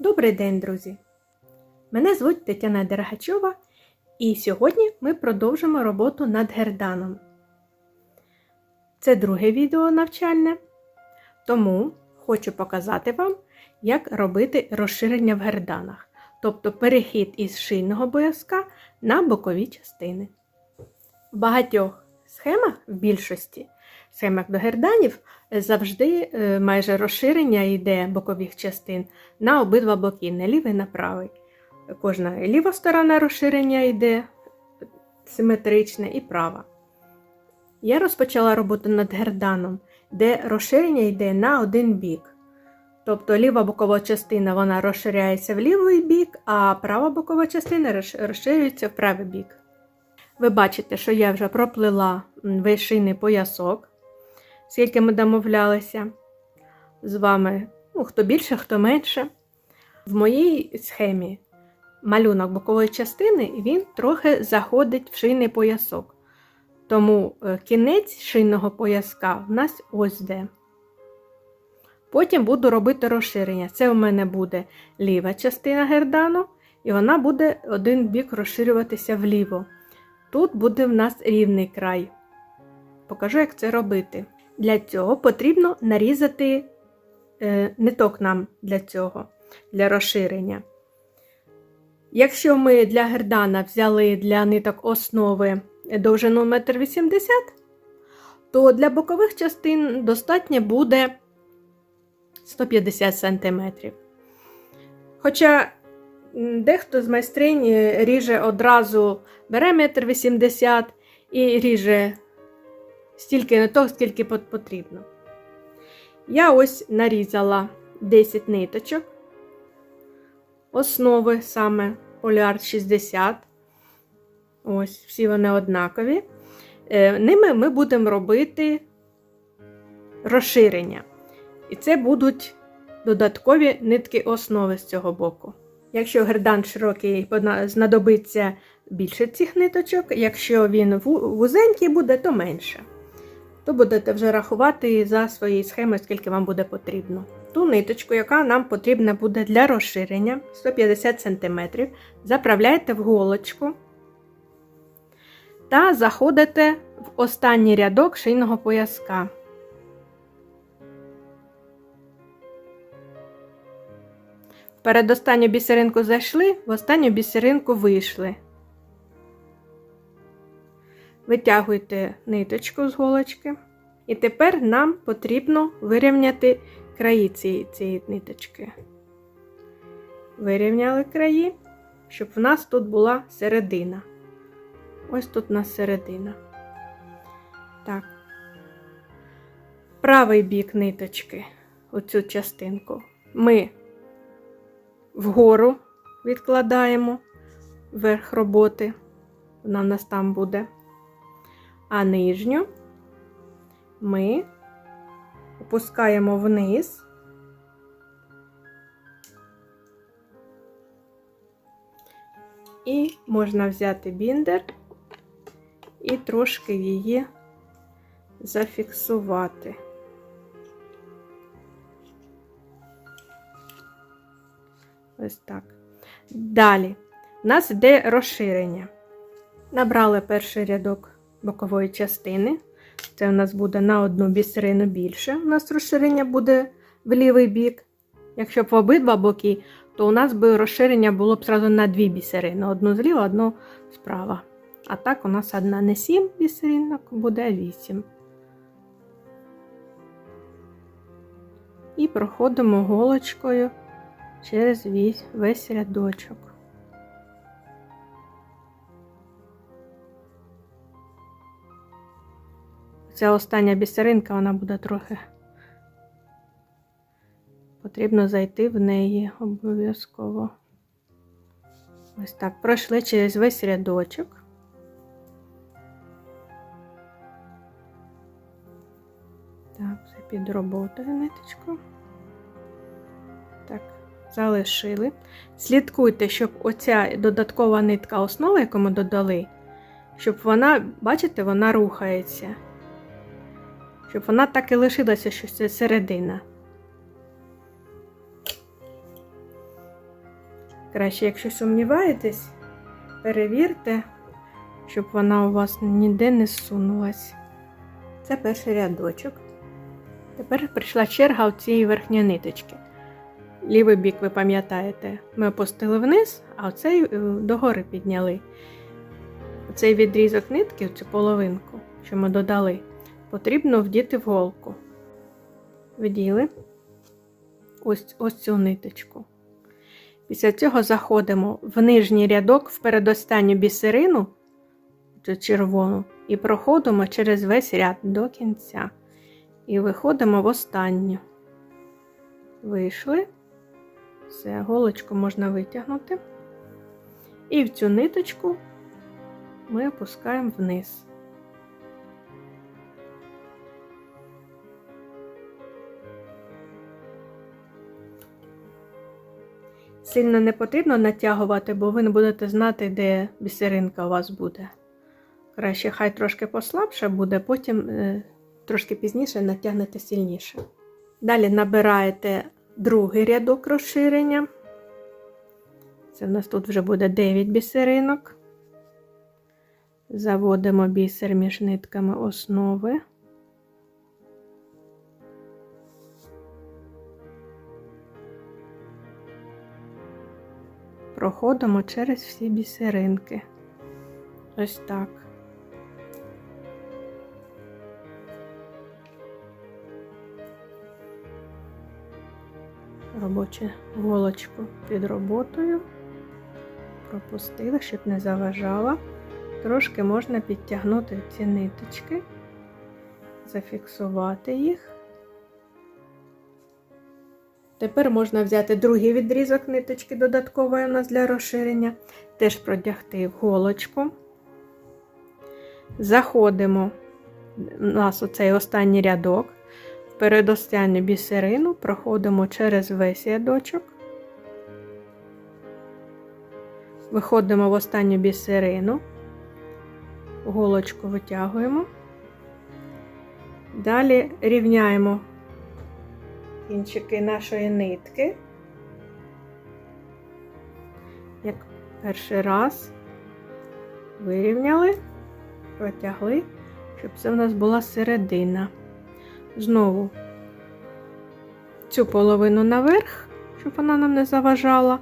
Добрий день, друзі! Мене звуть Тетяна Дергачова, і сьогодні ми продовжимо роботу над герданом. Це друге відео навчальне, тому хочу показати вам, як робити розширення в герданах, тобто перехід із шийного боязка на бокові частини. В багатьох схемах, в більшості схемах до герданів, завжди е, майже розширення йде бокових частин на обидва боки, на лівий і на правий. Кожна ліва сторона розширення йде симетричне і права. Я розпочала роботу над герданом, де розширення йде на один бік. Тобто ліва бокова частина вона розширяється в лівий бік, а права бокова частина розширюється в правий бік. Ви бачите, що я вже проплила весь шийний поясок, скільки ми домовлялися з вами, ну, хто більше, хто менше. В моїй схемі малюнок бокової частини він трохи заходить в шийний поясок. Тому е, кінець шийного пояска в нас ось де. Потім буду робити розширення. Це у мене буде ліва частина гердану, і вона буде один бік розширюватися вліво. Тут буде в нас рівний край. Покажу, як це робити. Для цього потрібно нарізати е, ниток нам для цього, для розширення. Якщо ми для гердана взяли для ниток основи довжину 1,80 м, то для бокових частин достатньо буде 150 см. Хоча дехто з майстринь ріже одразу бере 1,80 м і ріже стільки ниток, скільки потрібно. Я ось нарізала 10 ниточок основи саме Поліар 60. Ось, всі вони однакові. Е, ними ми будемо робити розширення. І це будуть додаткові нитки основи з цього боку. Якщо гердан широкий, знадобиться більше цих ниточок, якщо він вузенький буде, то менше. То будете вже рахувати за своєю схемою, скільки вам буде потрібно. Ту ниточку, яка нам потрібна буде для розширення 150 см, заправляєте в голочку та заходите в останній рядок шийного пояска. Перед останню бісеринку зайшли, в останню бісеринку вийшли. Витягуйте ниточку з голочки. І тепер нам потрібно вирівняти краї цієї, цієї ниточки. Вирівняли краї, щоб в нас тут була середина. Ось тут у нас середина. Так, правий бік ниточки, оцю частинку, ми вгору відкладаємо верх роботи, вона в нас там буде, а нижню ми опускаємо вниз. І можна взяти біндер і трошки її зафіксувати. Ось так. Далі у нас йде розширення. Набрали перший рядок бокової частини. Це у нас буде на одну бісерину більше. У нас розширення буде в лівий бік. Якщо б в обидва боки, то у нас би розширення було б зразу на дві бісерини. Одну зліва, одну справа. А так у нас одна не 7 бісеринок, буде 8. І проходимо голочкою через весь рядочок. Ця остання бісеринка, вона буде трохи. Потрібно зайти в неї обов'язково. Ось так. Пройшли через весь рядочок. Так, все під ниточку. Залишили. Слідкуйте, щоб оця додаткова нитка основи, яку ми додали, щоб вона, бачите, вона рухається. Щоб вона так і лишилася, що це середина. Краще, якщо сумніваєтесь, перевірте, щоб вона у вас ніде не зсунулась. Це перший рядочок. Тепер прийшла черга цієї верхньої ниточки. Лівий бік, ви пам'ятаєте, ми опустили вниз, а оцей е, догори підняли. Цей відрізок нитки, цю половинку, що ми додали, потрібно вдіти в голку. Вділи ось, ось цю ниточку. Після цього заходимо в нижній рядок в передостанню бісерину, цю червону, і проходимо через весь ряд до кінця. І виходимо в останню. Вийшли. Все, голочку можна витягнути. І в цю ниточку ми опускаємо вниз. Сильно не потрібно натягувати, бо ви не будете знати, де бісеринка у вас буде. Краще хай трошки послабше буде, потім е, трошки пізніше натягнете сильніше. Далі набираєте другий рядок розширення. Це в нас тут вже буде 9 бісеринок. Заводимо бісер між нитками основи. Проходимо через всі бісеринки. Ось так. Робочу голочку під роботою. Пропустила, щоб не заважала. Трошки можна підтягнути ці ниточки, зафіксувати їх. Тепер можна взяти другий відрізок ниточки додаткової у нас для розширення, теж продягти в голочку. Заходимо у нас оцей останній рядок, передостанню бісерину, проходимо через весь рядочок. Виходимо в останню бісерину, голочку витягуємо. Далі рівняємо кінчики нашої нитки, як перший раз вирівняли, протягли, щоб це в нас була середина. Знову цю половину наверх, щоб вона нам не заважала,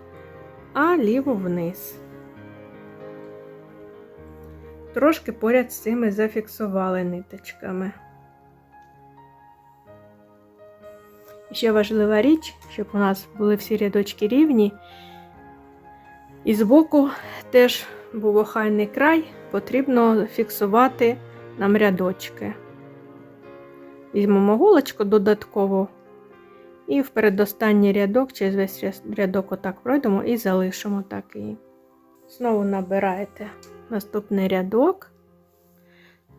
а ліву вниз. Трошки поряд з цими зафіксували ниточками. Ще важлива річ, щоб у нас були всі рядочки рівні. І збоку теж був охайний край, потрібно фіксувати нам рядочки. Візьмемо голочку додатково і в передостанній рядок, через весь рядок отак пройдемо і залишимо так і. Знову набираєте наступний рядок.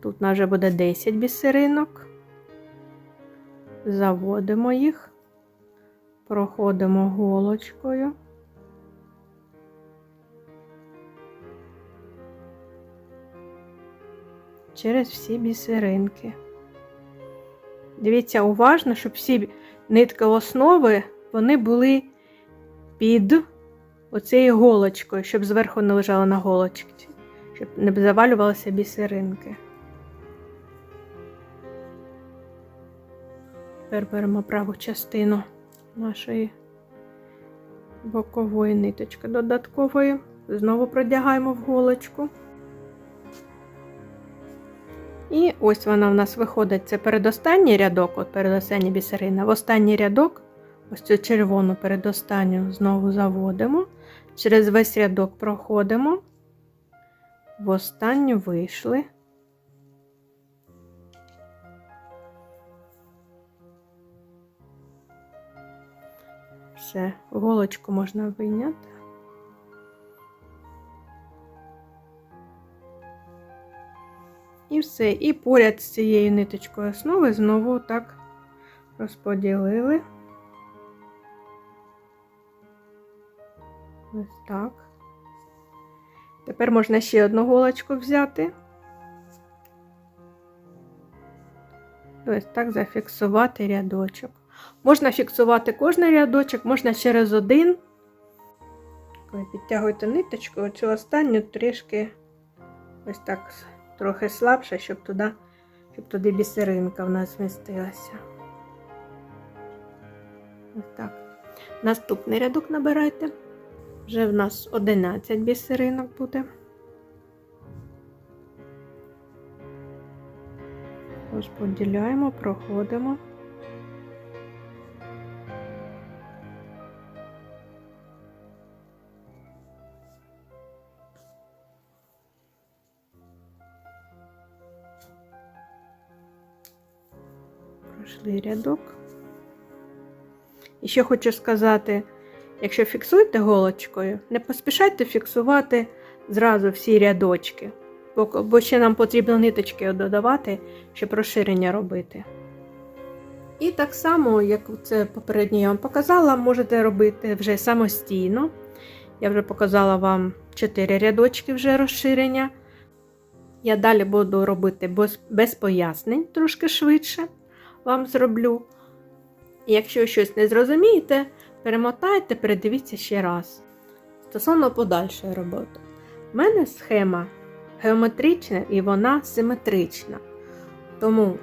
Тут у нас вже буде 10 бісеринок заводимо їх, проходимо голочкою. Через всі бісеринки. Дивіться уважно, щоб всі нитки основи вони були під оцією голочкою, щоб зверху не лежали на голочці, щоб не завалювалися бісеринки. Тепер беремо праву частину нашої бокової ниточки додаткової. Знову продягаємо в голочку. І ось вона в нас виходить. Це передостанній рядок, от передостання бісерина. В останній рядок, ось цю червону передостанню знову заводимо. Через весь рядок проходимо. В останню вийшли. Все, голочку можна вийняти. І все. І поряд з цією ниточкою основи знову так розподілили. Ось так. Тепер можна ще одну голочку взяти. Ось так зафіксувати рядочок. Можна фіксувати кожний рядочок, можна через один. Підтягуйте ниточку, оцю останню трішки ось так трохи слабше, щоб туди, щоб туди бісеринка в нас змістилася. Так. Наступний рядок набирайте. Вже в нас 11 бісеринок буде. Розподіляємо, проходимо. Пройшли рядок. І ще хочу сказати, якщо фіксуєте голочкою, не поспішайте фіксувати зразу всі рядочки, бо, ще нам потрібно ниточки додавати, щоб розширення робити. І так само, як це попередньо я вам показала, можете робити вже самостійно. Я вже показала вам 4 рядочки вже розширення. Я далі буду робити без пояснень, трошки швидше вам зроблю. І якщо щось не зрозумієте, перемотайте, передивіться ще раз. Стосовно подальшої роботи. У мене схема геометрична і вона симетрична. Тому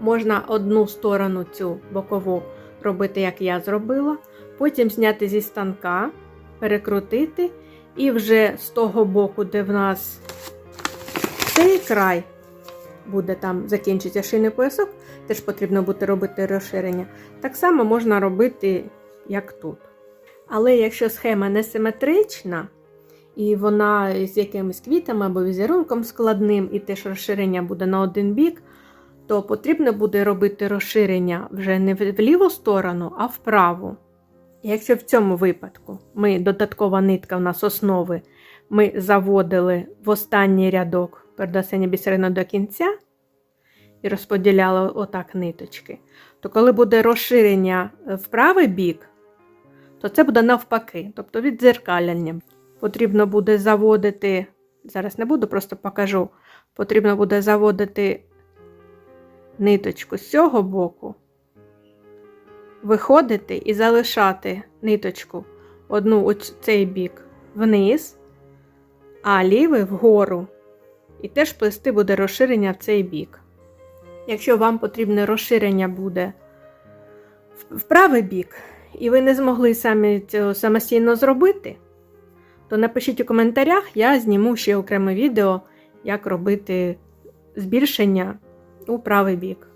можна одну сторону цю бокову робити, як я зробила, потім зняти зі станка, перекрутити, і вже з того боку, де в нас цей край буде там закінчиться шийний поясок, теж потрібно буде робити розширення. Так само можна робити, як тут. Але якщо схема не симетрична, і вона з якимись квітами або візерунком складним, і теж розширення буде на один бік, то потрібно буде робити розширення вже не в ліву сторону, а в. Якщо в цьому випадку ми додаткова нитка у нас основи, ми заводили в останній рядок передосення бісерину до кінця і розподіляли отак ниточки, то коли буде розширення в правий бік, то це буде навпаки, тобто віддзеркаляння. Потрібно буде заводити, зараз не буду, просто покажу. Потрібно буде заводити ниточку з цього боку, виходити і залишати ниточку одну у цей бік вниз, а лівий вгору. І теж плести буде розширення в цей бік. Якщо вам потрібне розширення буде в правий бік, і ви не змогли самі цього самостійно зробити, то напишіть у коментарях, я зніму ще окреме відео, як робити збільшення у правий бік.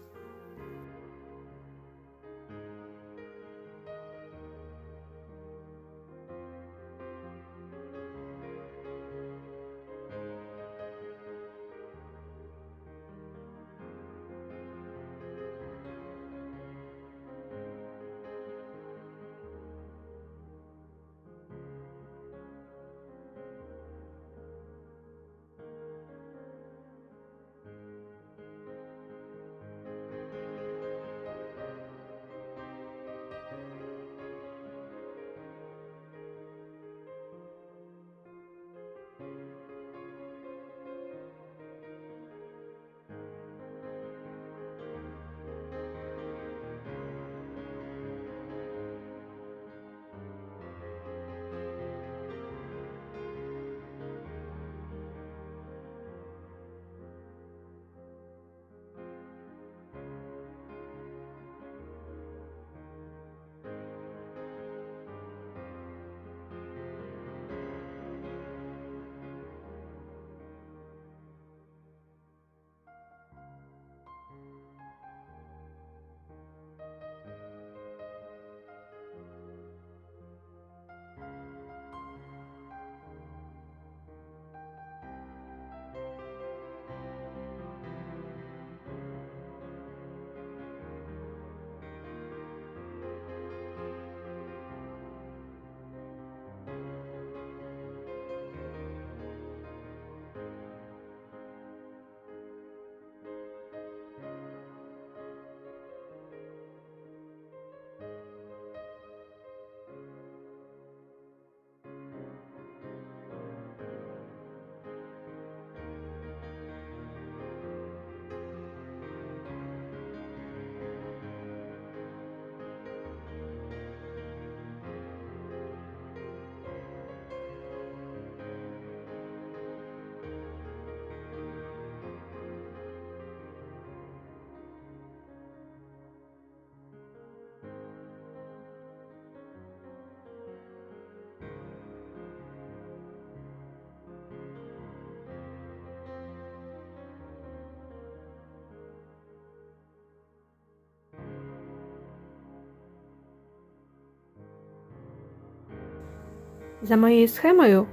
За моєю схемою,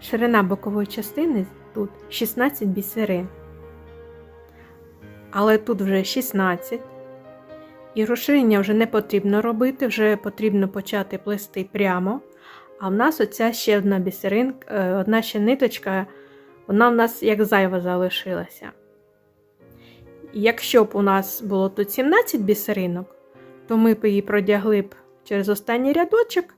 ширина бокової частини тут 16 бісерин. Але тут вже 16. І розширення вже не потрібно робити, вже потрібно почати плести прямо. А в нас оця ще одна бісеринка, е, одна ще ниточка, вона в нас як зайва залишилася. Якщо б у нас було тут 17 бісеринок, то ми б її продягли б через останній рядочок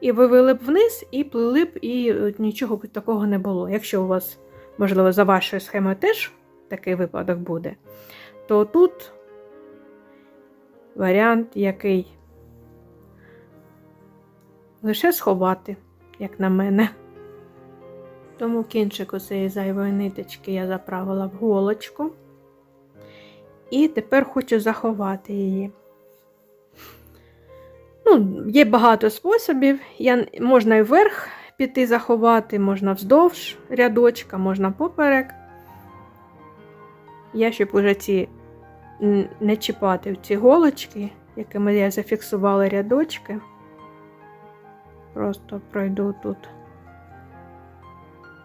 і вивели б вниз, і плели б, і е, нічого б такого не було. Якщо у вас, можливо, за вашою схемою теж такий випадок буде, то тут варіант який лише сховати, як на мене. Тому кінчик цієї зайвої ниточки я заправила в голочку. І тепер хочу заховати її. Ну, Є багато способів. Я, Можна і вверх піти заховати, можна вздовж рядочка, можна поперек. Я, щоб уже ці не чіпати в ці голочки, якими я зафіксувала рядочки, просто пройду тут.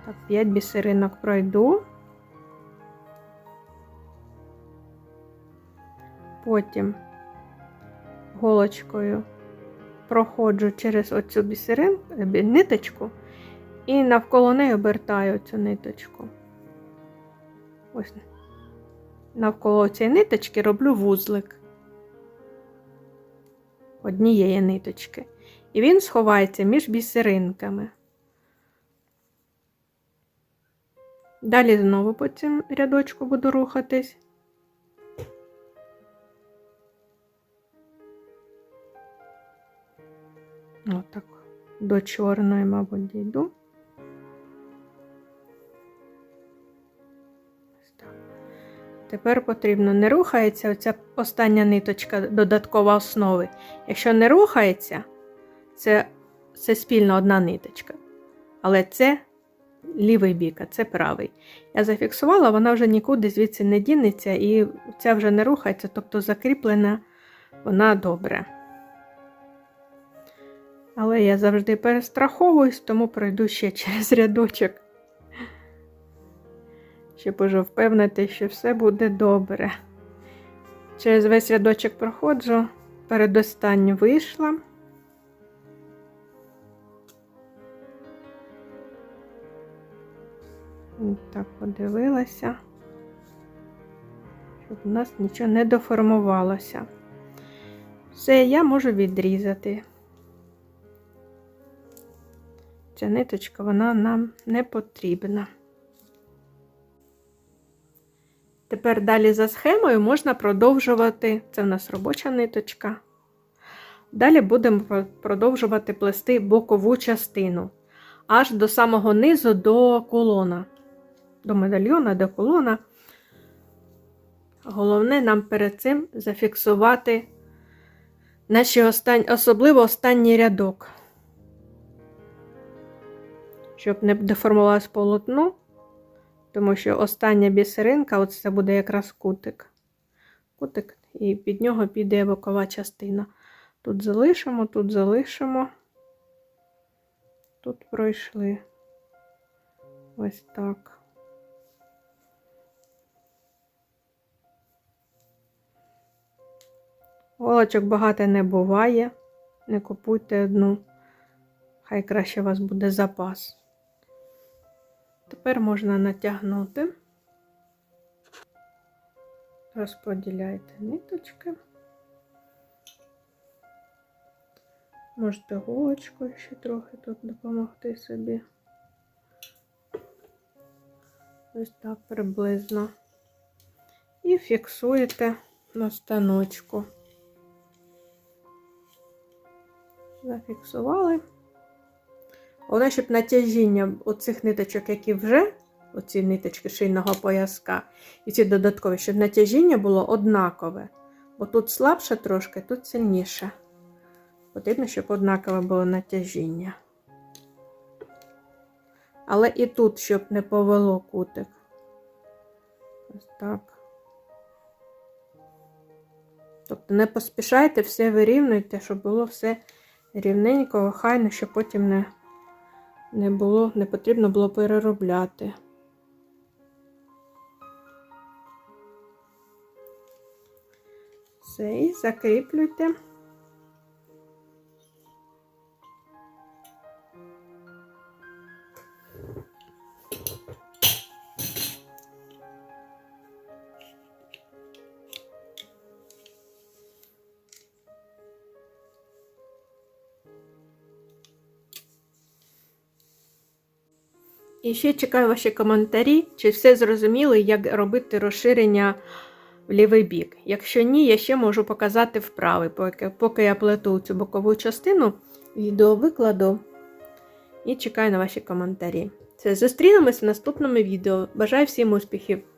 Так, 5 бісеринок пройду. Потім голочкою проходжу через оцю бісерин, е, ниточку і навколо неї обертаю цю ниточку. Ось навколо цієї ниточки роблю вузлик однієї ниточки. І він сховається між бісеринками. Далі знову по цьому рядочку буду рухатись. Отак, до чорної, мабуть, дійду. Тепер потрібно не рухається оця остання ниточка додаткова основи. Якщо не рухається, це, це спільно одна ниточка. Але це лівий бік, а це правий. Я зафіксувала, вона вже нікуди звідси не дінеться, і ця вже не рухається, тобто закріплена вона добре. Але я завжди перестраховуюсь, тому пройду ще через рядочок, щоб уже впевнити, що все буде добре. Через весь рядочок проходжу, передостанню вийшла. Так, подивилася, щоб у нас нічого не доформувалося. Все, я можу відрізати. Ця ниточка вона нам не потрібна. Тепер далі за схемою можна продовжувати, це в нас робоча ниточка. Далі будемо продовжувати плести бокову частину аж до самого низу до колона, до медальйона, до колона. Головне нам перед цим зафіксувати наші останні, особливо останній рядок щоб не деформувалось полотно, тому що остання бісеринка, от це буде якраз кутик. Кутик, і під нього піде бокова частина. Тут залишимо, тут залишимо, тут пройшли ось так. Голочок багато не буває, не купуйте одну, хай краще у вас буде запас. Тепер можна натягнути, розподіляйте ниточки. Можете голочкою ще трохи тут допомогти собі. Ось так приблизно. І фіксуєте на станочку. Зафіксували. Головне, щоб натяжіння оцих ниточок, які вже, оці ниточки шийного пояска, і ці додаткові, щоб натяжіння було однакове. Бо тут слабше трошки, тут сильніше. Потрібно, щоб однакове було натяжіння. Але і тут, щоб не повело кутик. Ось так. Тобто не поспішайте, все вирівнюйте, щоб було все рівненько, охайно, щоб потім не не було, не потрібно було переробляти. І закріплюйте. І ще чекаю ваші коментарі, чи все зрозуміли, як робити розширення в лівий бік. Якщо ні, я ще можу показати вправи, поки, поки я плету цю бокову частину, відео викладу і чекаю на ваші коментарі. Це зустрінемось в наступному відео. Бажаю всім успіхів!